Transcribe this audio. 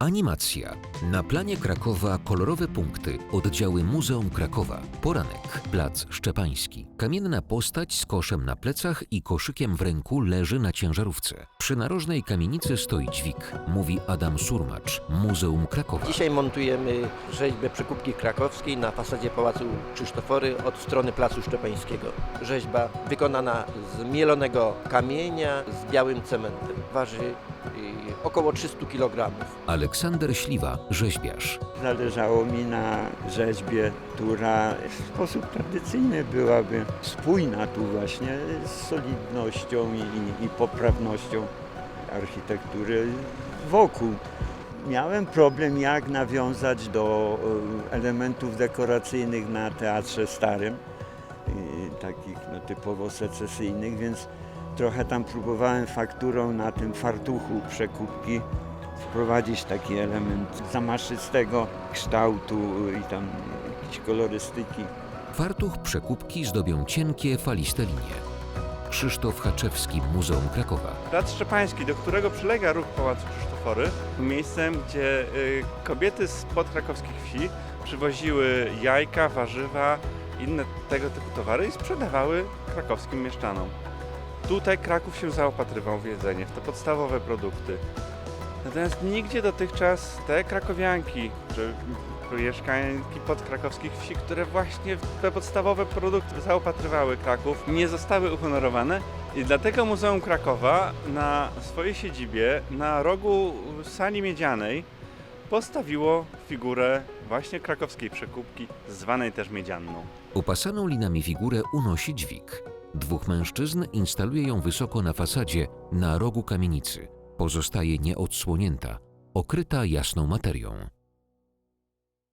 Animacja. Na planie Krakowa kolorowe punkty, oddziały Muzeum Krakowa. Poranek, Plac Szczepański. Kamienna postać z koszem na plecach i koszykiem w ręku leży na ciężarówce. Przy narożnej kamienicy stoi dźwig, mówi Adam Surmacz, Muzeum Krakowa. Dzisiaj montujemy rzeźbę przekupki krakowskiej na fasadzie Pałacu Krzysztofory od strony Placu Szczepańskiego. Rzeźba wykonana z mielonego kamienia z białym cementem. Waży około 300 kg. Aleksander Śliwa, rzeźbiarz. Zależało mi na rzeźbie, która w sposób tradycyjny byłaby spójna tu właśnie z solidnością i, i, i poprawnością architektury wokół. Miałem problem, jak nawiązać do e, elementów dekoracyjnych na teatrze starym, e, takich no, typowo secesyjnych, więc trochę tam próbowałem fakturą na tym fartuchu przekupki wprowadzić taki element zamaszystego kształtu i tam jakiejś kolorystyki. Fartuch przekupki zdobią cienkie, faliste linie. Krzysztof Haczewski, Muzeum Krakowa. Plac Szczepański, do którego przylega ruch Pałacu Krzysztofory, miejscem, gdzie y, kobiety z podkrakowskich wsi przywoziły jajka, warzywa, inne tego typu towary i sprzedawały krakowskim mieszczanom. Tutaj Kraków się zaopatrywał w jedzenie, w te podstawowe produkty. Natomiast nigdzie dotychczas te krakowianki, czy mieszkanki podkrakowskich wsi, które właśnie w te podstawowe produkty zaopatrywały Kraków, nie zostały uhonorowane i dlatego Muzeum Krakowa na swojej siedzibie, na rogu sali miedzianej, postawiło figurę właśnie krakowskiej przekupki, zwanej też miedzianną. Opasaną linami figurę unosi dźwig. Dwóch mężczyzn instaluje ją wysoko na fasadzie, na rogu kamienicy. Pozostaje nieodsłonięta, okryta jasną materią.